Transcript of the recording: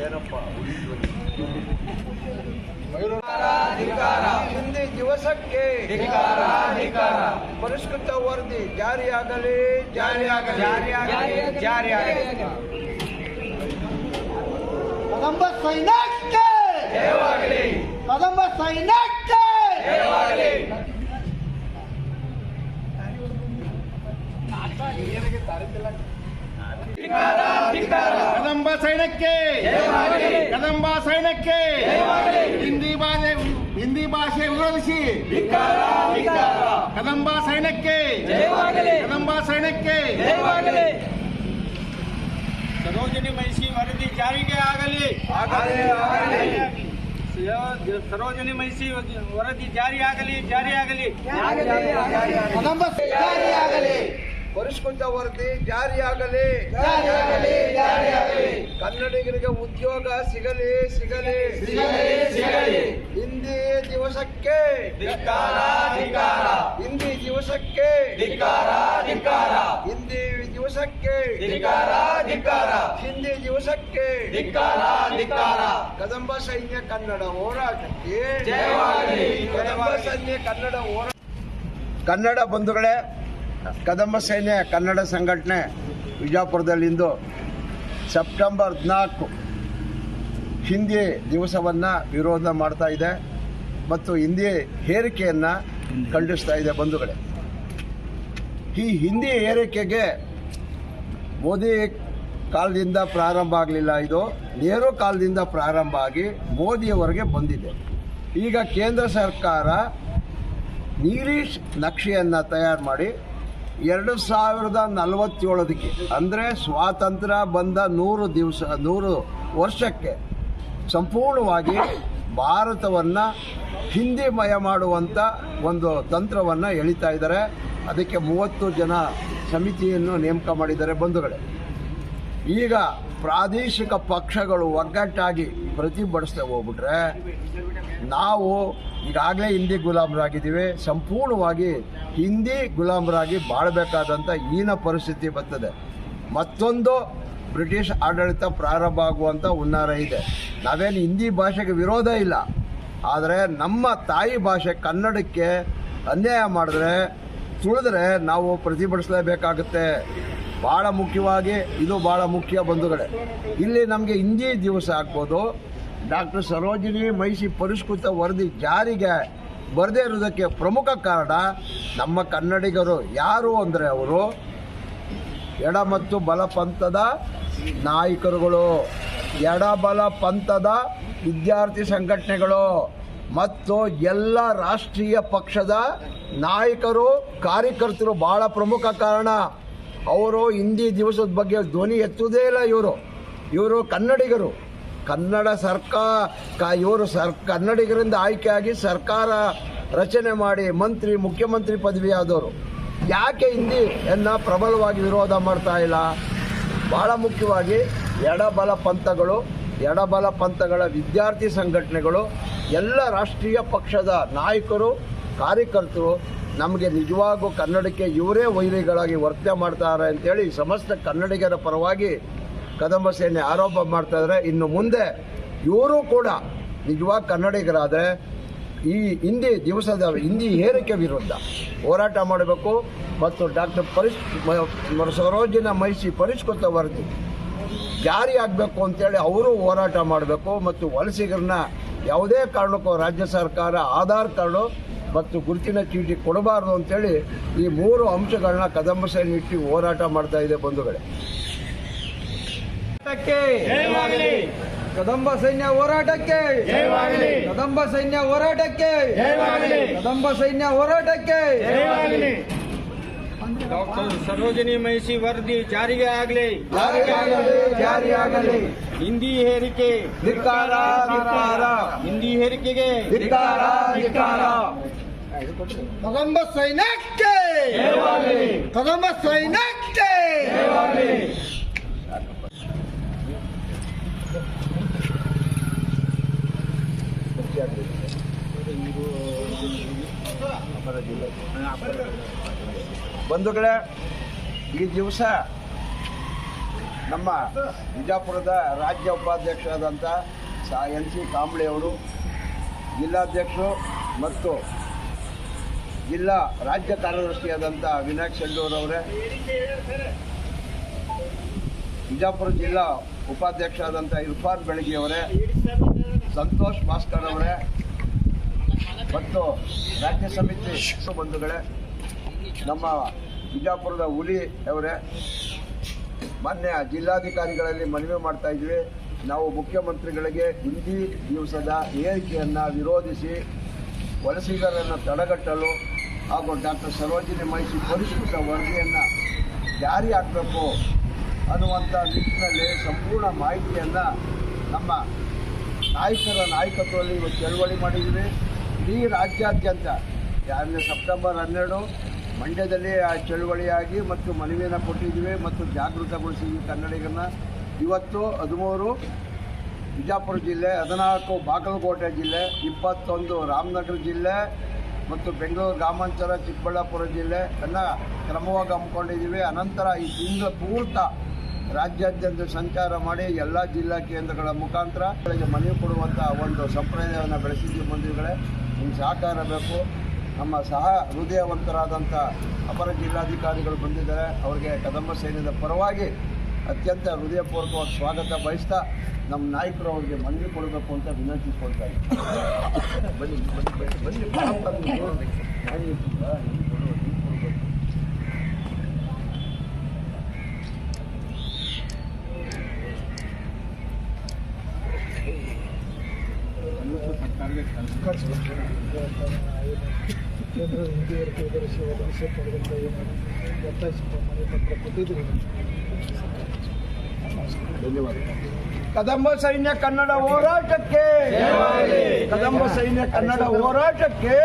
ಏನಪ್ಪ ಹಿಂದಿ ದಿವಸಕ್ಕೆ ಪರಿಷ್ಕೃತ ವರದಿ ಜಾರಿಯಾಗಲಿ ಜಾರಿಯಾಗಲಿ ಜಾರಿಯಾಗಲಿ ಕದಂಬ ಸೈನ್ಯಕ್ಕೆ ಕದಂಬ ಸೈನ್ಯಕ್ಕೆ ಕದಂಬ ಸೈನ್ಯಕ್ಕೆ ಕದಂಬ ಸೈನ್ಯಕ್ಕೆ ಹಿಂದಿ ಭಾಷೆ ಹಿಂದಿ ಭಾಷೆ ವಿರೋಧಿಸಿ ಕದಂಬ ಸೈನ್ಯಕ್ಕೆ ಕದಂಬ ಸೈನ್ಯಕ್ಕೆ. ಸರೋಜಿನಿ ಮಹಿಷಿ ವರದಿ ಜಾರಿಗೆ ಆಗಲಿ. ಸರೋಜಿನಿ ಮಹಿಷಿ ವರದಿ ಜಾರಿಯಾಗಲಿ ಜಾರಿಯಾಗಲಿ ಕದಂಬ ಜಾರಿಯಾಗಲಿ ಪರಿಷ್ಕೃತ ವರದಿ ಜಾರಿಯಾಗಲಿ. ಕನ್ನಡಿಗರಿಗೆ ಉದ್ಯೋಗ ಸಿಗಲಿ ಸಿಗಲಿ. ಹಿಂದಿ ದಿವಸಕ್ಕೆ. ಹಿಂದಿ ದಿವಸಕ್ಕೆ. ಹಿಂದಿ ದಿವಸಕ್ಕೆ. ಹಿಂದಿ ದಿವಸಕ್ಕೆ. ಕದಂಬ ಸೈನ್ಯ ಕನ್ನಡ ಹೋರಾಟಕ್ಕೆ. ಕದಂಬ ಸೈನ್ಯ ಕನ್ನಡ ಹೋರಾಟ ಕನ್ನಡ ಬಂಧುಗಳೇ ಕದಂಬ ಸೈನ್ಯ ಕನ್ನಡ ಸಂಘಟನೆ ವಿಜಯಪುರದಲ್ಲಿಂದು ಸೆಪ್ಟೆಂಬರ್ ಹದಿನಾಲ್ಕು ಹಿಂದಿ ದಿವಸವನ್ನು ವಿರೋಧ ಮಾಡ್ತಾ ಇದೆ ಮತ್ತು ಹಿಂದಿ ಹೇರಿಕೆಯನ್ನು ಖಂಡಿಸ್ತಾ ಇದೆ ಬಂಧುಗಳೇ. ಈ ಹಿಂದಿ ಏರಿಕೆಗೆ ಮೋದಿ ಕಾಲದಿಂದ ಪ್ರಾರಂಭ ಆಗಲಿಲ್ಲ ಇದು ನೇರು ಕಾಲದಿಂದ ಪ್ರಾರಂಭ ಆಗಿ ಮೋದಿಯವರೆಗೆ ಬಂದಿದೆ. ಈಗ ಕೇಂದ್ರ ಸರ್ಕಾರ ನೀರಿಶ್ ನಕ್ಷೆಯನ್ನು ತಯಾರು ಮಾಡಿ ಎರಡು ಸಾವಿರದ ನಲವತ್ತೇಳದಕ್ಕೆ ಅಂದರೆ ಸ್ವಾತಂತ್ರ್ಯ ಬಂದ ನೂರು ದಿವಸ, ನೂರು ವರ್ಷಕ್ಕೆ ಸಂಪೂರ್ಣವಾಗಿ ಭಾರತವನ್ನು ಹಿಂದಿಮಯ ಮಾಡುವಂಥ ಒಂದು ತಂತ್ರವನ್ನು ಎಳಿತಾ ಇದ್ದಾರೆ. ಅದಕ್ಕೆ ಮೂವತ್ತು ಜನ ಸಮಿತಿಯನ್ನು ನೇಮಕ ಮಾಡಿದ್ದಾರೆ ಬಂಧುಗಳೇ. ಈಗ ಪ್ರಾದೇಶಿಕ ಪಕ್ಷಗಳು ಒಗ್ಗಟ್ಟಾಗಿ ಪ್ರತಿಭಟಿಸ್ತಾ ಹೋಗ್ಬಿಟ್ರೆ ನಾವು ಈಗಾಗಲೇ ಹಿಂದಿ ಗುಲಾಮರಾಗಿದ್ದೀವಿ. ಸಂಪೂರ್ಣವಾಗಿ ಹಿಂದಿ ಗುಲಾಮರಾಗಿ ಬಾಳಬೇಕಾದಂಥ ಈನ ಪರಿಸ್ಥಿತಿ ಬರ್ತದೆ. ಮತ್ತೊಂದು ಬ್ರಿಟಿಷ್ ಆಡಳಿತ ಪ್ರಾರಂಭ ಆಗುವಂಥ ಹುನ್ನಾರ ಇದೆ. ನಾವೇನು ಹಿಂದಿ ಭಾಷೆಗೆ ವಿರೋಧ ಇಲ್ಲ. ಆದರೆ ನಮ್ಮ ತಾಯಿ ಭಾಷೆ ಕನ್ನಡಕ್ಕೆ ಅನ್ಯಾಯ ಮಾಡಿದ್ರೆ ತುಳಿದ್ರೆ ನಾವು ಪ್ರತಿಭಟಿಸಲೇಬೇಕಾಗುತ್ತೆ. ಭಾಳ ಮುಖ್ಯವಾಗಿ ಇದು ಭಾಳ ಮುಖ್ಯ ಬಂಧುಗಳೇ. ಇಲ್ಲಿ ನಮಗೆ ಹಿಂದಿ ದಿವಸ ಆಗ್ಬೋದು. ಡಾಕ್ಟರ್ ಸರೋಜಿನಿ ಮೈಸಿ ಪರಿಷ್ಕೃತ ವರದಿ ಜಾರಿಗೆ ಬರದೇ ಇರೋದಕ್ಕೆ ಪ್ರಮುಖ ಕಾರಣ ನಮ್ಮ ಕನ್ನಡಿಗರು ಯಾರು ಅಂದರೆ ಅವರು ಎಡ ಮತ್ತು ಬಲ ಪಂಥದ ನಾಯಕರುಗಳು. ಎಡಬಲ ಪಂಥದ ವಿದ್ಯಾರ್ಥಿ ಸಂಘಟನೆಗಳು ಮತ್ತು ಎಲ್ಲ ರಾಷ್ಟ್ರೀಯ ಪಕ್ಷದ ನಾಯಕರು, ಕಾರ್ಯಕರ್ತರು ಭಾಳ ಪ್ರಮುಖ ಕಾರಣ. ಅವರು ಹಿಂದಿ ದಿವಸದ ಬಗ್ಗೆ ಧ್ವನಿ ಎತ್ತುವುದೇ ಇಲ್ಲ ಇವರು. ಇವರು ಕನ್ನಡಿಗರು. ಕನ್ನಡ ಸರ್ಕಾರ ಇವರು ಸರ್, ಕನ್ನಡಿಗರಿಂದ ಆಯ್ಕೆಯಾಗಿ ಸರ್ಕಾರ ರಚನೆ ಮಾಡಿ ಮಂತ್ರಿ, ಮುಖ್ಯಮಂತ್ರಿ ಪದವಿ ಆದವರು ಯಾಕೆ ಹಿಂದಿಯನ್ನು ಪ್ರಬಲವಾಗಿ ವಿರೋಧ ಮಾಡ್ತಾ ಇಲ್ಲ? ಭಾಳ ಮುಖ್ಯವಾಗಿ ಎಡಬಲ ಪಂಥಗಳು, ಎಡಬಲ ಪಂಥಗಳ ವಿದ್ಯಾರ್ಥಿ ಸಂಘಟನೆಗಳು, ಎಲ್ಲ ರಾಷ್ಟ್ರೀಯ ಪಕ್ಷದ ನಾಯಕರು, ಕಾರ್ಯಕರ್ತರು ನಮಗೆ ನಿಜವಾಗೂ ಕನ್ನಡಕ್ಕೆ ಇವರೇ ವೈರಿಗಳಾಗಿ ವರ್ತನೆ ಮಾಡ್ತಾರೆ ಅಂತೇಳಿ ಸಮಸ್ತ ಕನ್ನಡಿಗರ ಪರವಾಗಿ ಕದಂಬ ಸೇನೆ ಆರೋಪ ಮಾಡ್ತಾ ಇದ್ದಾರೆ ಇನ್ನು ಮುಂದೆ ಇವರು ಕೂಡ ನಿಜವಾಗಿ ಕನ್ನಡಿಗರಾದರೆ ಈ ಹಿಂದಿ ದಿವಸದ ಹಿಂದಿ ಏರಿಕೆ ವಿರುದ್ಧ ಹೋರಾಟ ಮಾಡಬೇಕು ಮತ್ತು ಡಾಕ್ಟರ್ ಪರಿಶ್ ಸರೋಜಿನ ಮಹಿಷಿ ಪರಿಷ್ಕೃತ ವರದಿ ಜಾರಿ ಆಗಬೇಕು ಅಂತೇಳಿ ಅವರು ಹೋರಾಟ ಮಾಡಬೇಕು ಮತ್ತು ವಲಸಿಗರನ್ನ ಯಾವುದೇ ಕಾರಣಕ್ಕೂ ರಾಜ್ಯ ಸರ್ಕಾರ ಆಧಾರ್ ಕಾರ್ಡು ಮತ್ತು ಗುರುತಿನ ಚೀಟಿ ಕೊಡಬಾರ್ದು ಅಂತೇಳಿ ಈ ಮೂರು ಅಂಶಗಳನ್ನ ಕದಂಬ ಸೈನ್ ಇಟ್ಟು ಹೋರಾಟ ಮಾಡ್ತಾ ಇದೆ ಬಂಧುಗಳೇ. ಕದಂಬ ಸೈನ್ಯ ಹೋರಾಟಕ್ಕೆ ಕದಂಬ ಸೈನ್ಯ ಹೋರಾಟಕ್ಕೆ ಕದಂಬ ಸೈನ್ಯ ಹೋರಾಟಕ್ಕೆ ಡಾಕ್ಟರ್ ಸರೋಜಿನಿ ಮೈಸಿ ವರದಿ ಜಾರಿಗೆ ಆಗಲಿ. ಜಾರಿಯಾಗಲಿ ಜಾರಿಯಾಗಲಿ ಹಿಂದಿ ಹೇರಿಕೆ. ಧಿಕ್ಕಾರ ಧಿಕ್ಕಾರ. ಹಿಂದಿ ಹೇರಿಕೆಗೆ. ಧಿಕ್ಕಾರ ಧಿಕ್ಕಾರ. ಕದಂಬ ಸೈನ್ಯಕ್ಕೆ. ಕದಂಬ ಸೈನ್ಯಕ್ಕೆ. ಬಂಧುಗಳೇ, ಈ ದಿವಸ ನಮ್ಮ ಬಿಜಾಪುರದ ರಾಜ್ಯ ಉಪಾಧ್ಯಕ್ಷರಾದಂಥ ಸಾ ಎನ್ ಸಿ ಕಾಂಬ್ಳೆ ಅವರು, ಜಿಲ್ಲಾಧ್ಯಕ್ಷರು ಮತ್ತು ಜಿಲ್ಲಾ ರಾಜ್ಯ ಕಾರ್ಯದರ್ಶಿಯಾದಂಥ ವಿನಾಯಕ್ ಶೆಟ್ಟೂರವರೇ ಬಿಜಾಪುರ ಜಿಲ್ಲಾ ಉಪಾಧ್ಯಕ್ಷರಾದಂಥ ಇರ್ಫಾನ್ ಬೆಳಗಿಯವರೇ ಸಂತೋಷ್ ಭಾಸ್ಕರ್ ಅವರೇ ಮತ್ತು ರಾಜ್ಯ ಸಮಿತಿ ಬಂಧುಗಳೇ ನಮ್ಮ ಬಿಜಾಪುರದ ಹುಲಿ ಅವರೇ, ಮೊನ್ನೆ ಜಿಲ್ಲಾಧಿಕಾರಿಗಳಲ್ಲಿ ಮನವಿ ಮಾಡ್ತಾ ಇದ್ವಿ. ನಾವು ಮುಖ್ಯಮಂತ್ರಿಗಳಿಗೆ ಹಿಂದಿ ದಿವಸದ ಏರಿಕೆಯನ್ನು ವಿರೋಧಿಸಿ ವಲಸಿಗರನ್ನು ತಡೆಗಟ್ಟಲು ಹಾಗೂ ಡಾಕ್ಟರ್ ಸರೋಜಿನಿ ಮಹಿಷಿ ಪರಿಷ್ಕೃತ ವರದಿಯನ್ನು ಜಾರಿ ಆಗಬೇಕು ಅನ್ನುವಂಥ ನಿಟ್ಟಿನಲ್ಲಿ ಸಂಪೂರ್ಣ ಮಾಹಿತಿಯನ್ನು ನಮ್ಮ ನಾಯಕರ ನಾಯಕತ್ವದಲ್ಲಿ ಇವತ್ತು ಚಳವಳಿ ಮಾಡಿದ್ವಿ ಇಡೀ ರಾಜ್ಯಾದ್ಯಂತ ಯಾರನೇ ಸೆಪ್ಟೆಂಬರ್ ಹನ್ನೆರಡು ಮಂಡ್ಯದಲ್ಲಿ ಆ ಚಳುವಳಿಯಾಗಿ ಮತ್ತು ಮನವಿಯನ್ನು ಕೊಟ್ಟಿದ್ದೀವಿ ಮತ್ತು ಜಾಗೃತಗೊಳಿಸಿದ್ವಿ ಕನ್ನಡಿಗರನ್ನ. ಇವತ್ತು ಹದಿಮೂರು ಬಿಜಾಪುರ ಜಿಲ್ಲೆ, ಹದಿನಾಲ್ಕು ಬಾಗಲಕೋಟೆ ಜಿಲ್ಲೆ, ಇಪ್ಪತ್ತೊಂದು ರಾಮನಗರ ಜಿಲ್ಲೆ ಮತ್ತು ಬೆಂಗಳೂರು ಗ್ರಾಮಾಂತರ ಚಿಕ್ಕಬಳ್ಳಾಪುರ ಜಿಲ್ಲೆ ಅನ್ನ ಕ್ರಮವಾಗಿ ಹಮ್ಮಿಕೊಂಡಿದ್ದೀವಿ. ಅನಂತರ ಈ ತಿಂಗಳ ಪೂರ್ತ ರಾಜ್ಯಾದ್ಯಂತ ಸಂಚಾರ ಮಾಡಿ ಎಲ್ಲ ಜಿಲ್ಲಾ ಕೇಂದ್ರಗಳ ಮುಖಾಂತರ ಮನವಿ ಕೊಡುವಂಥ ಒಂದು ಸಂಪ್ರದಾಯವನ್ನು ಬೆಳೆಸಿದ್ದೀವಿ ಬಂಧುಗಳೇ ನಿಮ್ಮ ಸಹಕಾರ ಬೇಕು. ನಮ್ಮ ಸಹ ಹೃದಯವಂತರಾದಂಥ ಅಪರ ಜಿಲ್ಲಾಧಿಕಾರಿಗಳು ಬಂದಿದ್ದಾರೆ ಅವರಿಗೆ ಕದಂಬ ಸೈನ್ಯದ ಪರವಾಗಿ ಅತ್ಯಂತ ಹೃದಯಪೂರ್ವಕವಾಗಿ ಸ್ವಾಗತ ಬಯಸ್ತಾ ನಮ್ಮ ನಾಯಕರು ಅವರಿಗೆ ಮನವಿ ಕೊಡಬೇಕು ಅಂತ ವಿನಂತಿಸ್ಕೊಳ್ತಾ ಇದ್ದೀನಿ ಕೇಂದ್ರ ಹಿಂದಿ ಕಾರ್ಯದರ್ಶಿ ಒದಗಿಸಿ ಪಡೆದಂತ ಏನು ಒತ್ತಾಯಿಸಿ ಮನವಿ ಪತ್ರ ಧನ್ಯವಾದ ಕದಂಬ ಸೈನ್ಯ ಕನ್ನಡ ಹೋರಾಟಕ್ಕೆ. ಕದಂಬ ಸೈನ್ಯ ಕನ್ನಡ ಹೋರಾಟಕ್ಕೆ.